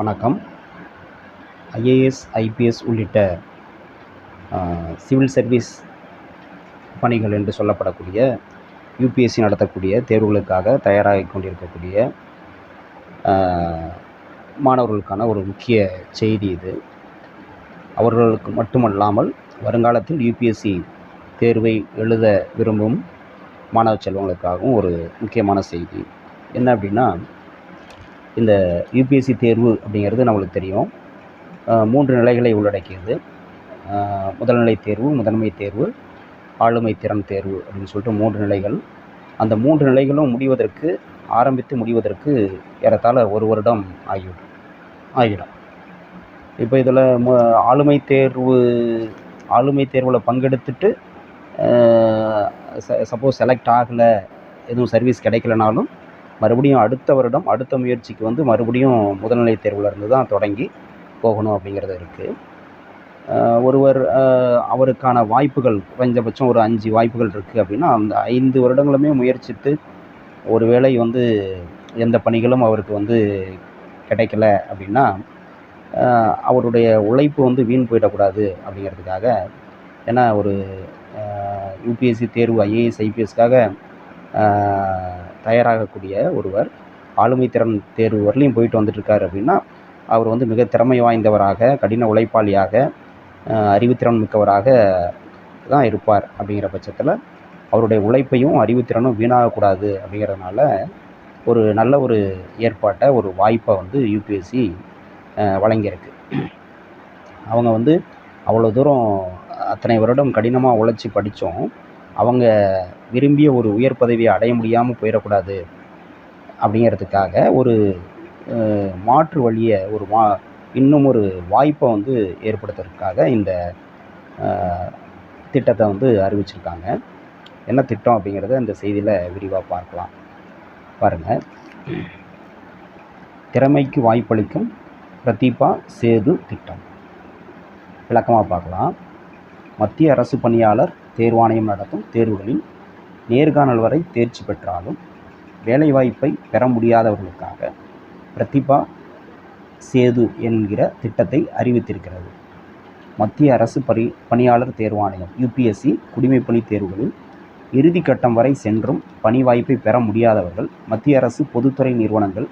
வணக்கம். IAS IPS உள்ளிட்ட civil service பணிகள் என்று சொல்லப்படக்கூடிய யூபிஎஸ்சி நடத்தக்கூடிய தேர்வுகளுக்காக தயாராகி கொண்டிருக்கக்கூடிய மாணவர்களுக்கான ஒரு முக்கிய செய்தி இது. அவர்களுக்கு மட்டுமல்லாமல் வருங்காலத்தில் யூபிஎஸ்சி தேர்வை எழுத விரும்பும் மாணவ செல்வங்களுக்காகவும் ஒரு முக்கியமான செய்தி. என்ன அப்படின்னா இந்த யூபிஎஸ்சி தேர்வு அப்படிங்கிறது நம்மளுக்கு தெரியும். மூன்று நிலைகளை உள்ளடக்கியது. முதல்நிலை தேர்வு முதன்மை தேர்வு ஆளுமை திறன் தேர்வு அப்படின்னு சொல்லிட்டு மூன்று நிலைகள். அந்த மூன்று நிலைகளும் முடிவதற்கு ஆரம்பித்து முடிவதற்கு ஏறத்தாழ ஒரு வருடம் ஆகிவிடும் ஆகிடும் இப்போ இதில் ஆளுமை தேர்வு ஆளுமை தேர்வில் பங்கெடுத்துட்டு ச சப்போஸ் செலக்ட் ஆகலை எதுவும் சர்வீஸ் கிடைக்கலனாலும் மறுபடியும் அடுத்த வருடம் அடுத்த முயற்சிக்கு வந்து மறுபடியும் முதல்நிலை தேர்வுலேருந்து தான் தொடங்கி போகணும் அப்படிங்கிறது இருக்குது ஒருவர் அவருக்கான வாய்ப்புகள் குறைஞ்சபட்சம் ஒரு அஞ்சு வாய்ப்புகள் இருக்குது அப்படின்னா அந்த ஐந்து வருடங்களுமே முயற்சித்து ஒரு வேளை வந்து எந்த பணிகளும் அவருக்கு வந்து கிடைக்கல அப்படின்னா அவருடைய உழைப்பு வந்து வீண் போயிடக்கூடாது அப்படிங்கிறதுக்காக ஏன்னா ஒரு யூபிஎஸ்சி தேர்வு ஐஏஎஸ் ஐபிஎஸ்க்காக தயாராகக்கூடிய ஒருவர் ஆளுமை திறன் தேர்வு வரலையும் போயிட்டு வந்துட்டுருக்காரு அப்படின்னா அவர் வந்து மிக திறமை வாய்ந்தவராக கடின உழைப்பாளியாக அறிவுத்திறன் மிக்கவராக தான் இருப்பார் அப்படிங்கிற பட்சத்தில் அவருடைய உழைப்பையும் அறிவுத்திறனும் வீணாகக்கூடாது அப்படிங்கிறதுனால ஒரு நல்ல ஒரு ஏற்பாட்டை ஒரு வாய்ப்பை வந்து யூபிஎஸ்சி வழங்கியிருக்கு. அவங்க வந்து அவ்வளோ தூரம் அத்தனை வருடம் கடினமாக உழைச்சி படித்தோம். அவங்க விரும்பிய ஒரு உயர் பதவியை அடைய முடியாமல் போயிடக்கூடாது அப்படிங்கிறதுக்காக ஒரு மாற்று வழியை ஒரு மா இன்னும் ஒரு வாய்ப்பை வந்து ஏற்படுத்துறதுக்காக இந்த திட்டத்தை வந்து அறிவிச்சிருக்காங்க. என்ன திட்டம் அப்படிங்கிறத இந்த செய்தியில் விரிவாக பார்க்கலாம். பாருங்கள் திறமைக்கு வாய்ப்பளிக்கும் பிரதீபா சேது திட்டம். விளக்கமாக பார்க்கலாம். மத்திய அரசு பணியாளர் தேர்வாணையம் நடத்தும் தேர்வுகளில் நேர்காணல் வரை தேர்ச்சி பெற்றாலும் வேலைவாய்ப்பை பெற முடியாதவர்களுக்காக பிரதிபா சேது என்கிற திட்டத்தை அறிவித்திருக்கிறது. மத்திய அரசு பணி பணியாளர் தேர்வாணையம் யூபிஎஸ்சி குடிமைப்பணி தேர்வுகளில் இறுதி கட்டம் வரை சென்றும் பணி வாய்ப்பை பெற முடியாதவர்கள் மத்திய அரசு பொதுத்துறை நிறுவனங்கள்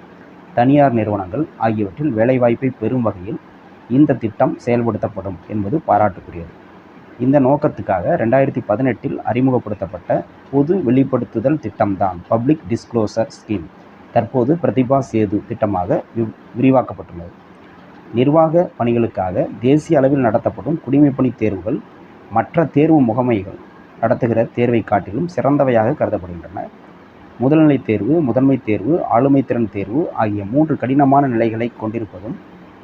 தனியார் நிறுவனங்கள் ஆகியவற்றில் வேலைவாய்ப்பை பெறும் வகையில் இந்த திட்டம் செயல்படுத்தப்படும் என்பது பாராட்டுக்குரியது. இந்த நோக்கத்துக்காக ரெண்டாயிரத்தி பதினெட்டில் அறிமுகப்படுத்தப்பட்ட பொது வெளிப்படுத்துதல் திட்டம்தான் பப்ளிக் டிஸ்க்ளோசர் ஸ்கீம் தற்போது பிரதிபா சேது திட்டமாக விரிவாக்கப்பட்டுள்ளது. நிர்வாக பணிகளுக்காக தேசிய அளவில் நடத்தப்படும் குடிமைப்பணி தேர்வுகள் மற்ற தேர்வு முகமைகள் நடத்துகிற தேர்வை காட்டிலும் சிறந்தவையாக கருதப்படுகின்றன. முதல்நிலை தேர்வு முதன்மை தேர்வு ஆளுமை திறன் தேர்வு ஆகிய மூன்று கடினமான நிலைகளை கொண்டிருப்பதும்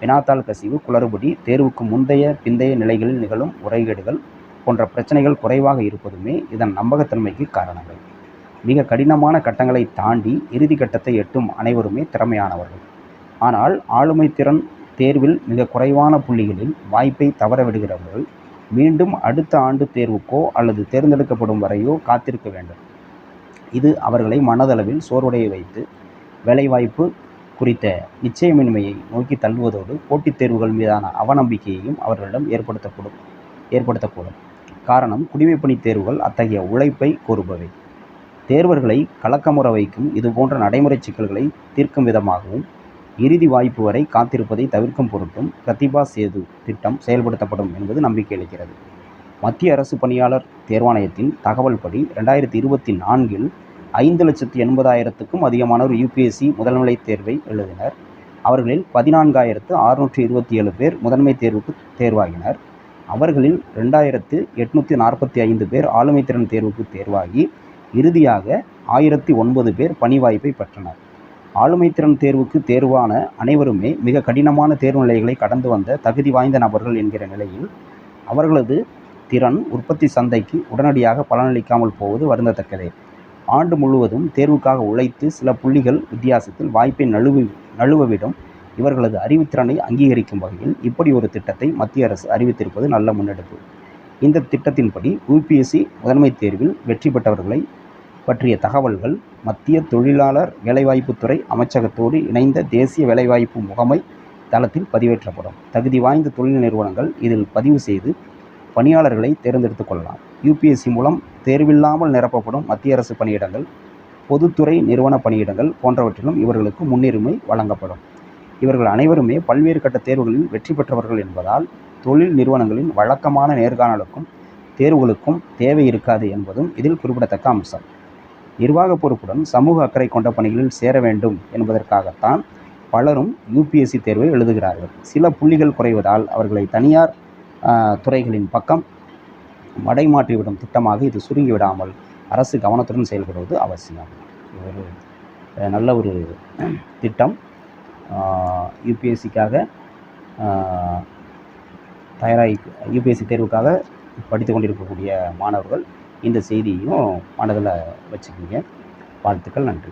வினாத்தாள் கசிவு குளறுபடி தேர்வுக்கு முந்தைய பிந்தைய நிலைகளில் நிகழும் முறைகேடுகள் போன்ற பிரச்சனைகள் குறைவாக இருப்பதுமே இதன் நம்பகத்தன்மைக்கு காரணங்கள். மிக கடினமான கட்டங்களை தாண்டி இறுதி கட்டத்தை எட்டும் அனைவருமே திறமையானவர்கள். ஆனால் ஆளுமை திறன் தேர்வில் மிக குறைவான புள்ளிகளில் வாய்ப்பை தவறவிடுகிறவர்கள் மீண்டும் அடுத்த ஆண்டு தேர்வுக்கோ அல்லது தேர்ந்தெடுக்கப்படும் வரையோ காத்திருக்க வேண்டும். இது அவர்களை மனதளவில் சோர்வடைய வைத்து வேலைவாய்ப்பு குறித்த நிச்சயமின்மையை நோக்கி தள்ளுவதோடு போட்டித் தேர்வுகள் மீதான அவநம்பிக்கையையும் அவர்களிடம் ஏற்படுத்தக்கூடும் ஏற்படுத்தக்கூடும். காரணம் குடிமைப்பணி தேர்வுகள் அத்தகைய உழைப்பை கோருபவை. தேர்வர்களை கலக்கமுற வைக்கும் இதுபோன்ற நடைமுறை சிக்கல்களை தீர்க்கும் விதமாகவும் இறுதி வாய்ப்பு வரை காத்திருப்பதை தவிர்க்கும் பொருட்டும் பிரதிபா சேது திட்டம் செயல்படுத்தப்படும் என்பது நம்பிக்கை அளிக்கிறது. மத்திய அரசு பணியாளர் தேர்வாணையத்தின் தகவல்படி ரெண்டாயிரத்தி இருபத்தி நான்கில் ஐந்து லட்சத்து எண்பதாயிரத்துக்கும் அதிகமானோர் யூபிஎஸ்சி முதல்நிலை தேர்வை எழுதினர். அவர்களில் பதினான்காயிரத்து அறுநூற்றி இருபத்தி ஏழு பேர் முதன்மை தேர்வுக்கு தேர்வாகினர். அவர்களில் ரெண்டாயிரத்து எட்நூற்றி நாற்பத்தி ஐந்து பேர் ஆளுமை திறன் தேர்வுக்கு தேர்வாகி இறுதியாக ஆயிரத்தி ஒன்பது பேர் பணி வாய்ப்பை பெற்றனர். ஆளுமை திறன் தேர்வுக்கு தேர்வான அனைவருமே மிக கடினமான தேர்வு நிலைகளை கடந்து வந்த தகுதி வாய்ந்த நபர்கள் என்கிற நிலையில் அவர்களது திறன் உற்பத்தி சந்தைக்கு உடனடியாக பலனளிக்காமல் போவது வருந்தத்தக்கதே. ஆண்டு முழுவதும் தேர்வுக்காக உழைத்து சில புள்ளிகள் வித்தியாசத்தில் வாய்ப்பை நழுவி நழுவவிடும். இவர்களது அறிவுத்திறனை அங்கீகரிக்கும் வகையில் இப்படி ஒரு திட்டத்தை மத்திய அரசு அறிவித்திருப்பது நல்ல முன்னெடுப்பு. இந்த திட்டத்தின்படி யூபிஎஸ்சி முதன்மை தேர்வில் வெற்றி பெற்றவர்களை பற்றிய தகவல்கள் மத்திய தொழிலாளர் வேலைவாய்ப்புத்துறை அமைச்சகத்தோடு இணைந்த தேசிய வேலைவாய்ப்பு முகமை தளத்தில் பதிவேற்றப்படும். தகுதி வாய்ந்த தொழில் நிறுவனங்கள் இதில் பதிவு செய்து பணியாளர்களை தேர்ந்தெடுத்துக் கொள்ளலாம். யூபிஎஸ்சி மூலம் தேர்வில்லாமல் நிரப்பப்படும் மத்திய அரசு பணியிடங்கள் பொதுத்துறை நிறுவன பணியிடங்கள் போன்றவற்றிலும் இவர்களுக்கு முன்னுரிமை வழங்கப்படும். இவர்கள் அனைவருமே பல்வேறு கட்ட தேர்வுகளில் வெற்றி பெற்றவர்கள் என்பதால் தொழில் நிறுவனங்களின் வழக்கமான நேர்காணலுக்கும் தேர்வுகளுக்கும் தேவை இருக்காது என்பதும் இதில் குறிப்பிடத்தக்க அம்சம். நிர்வாக பொறுப்புடன் சமூக அக்கறை கொண்ட பணிகளில் சேர வேண்டும் என்பதற்காகத்தான் பலரும் யூபிஎஸ்சி தேர்வை எழுதுகிறார்கள். சில புள்ளிகள் குறைவதால் அவர்களை தனியார் துறைகளின் பக்கம் மடைமாற்றிவிடும் திட்டமாக இது சுருங்கிவிடாமல் அரசு கவனத்துடன் செயல்படுவது அவசியம். ஒரு நல்ல ஒரு திட்டம். யூபிஎஸ்சிக்காக தயாராகி யூபிஎஸ்சி தேர்வுக்காக படித்து கொண்டிருக்கக்கூடிய மாணவர்கள் இந்த செய்தியையும் மனதில் வச்சுக்கோங்க. வாழ்த்துக்கள் நன்றி.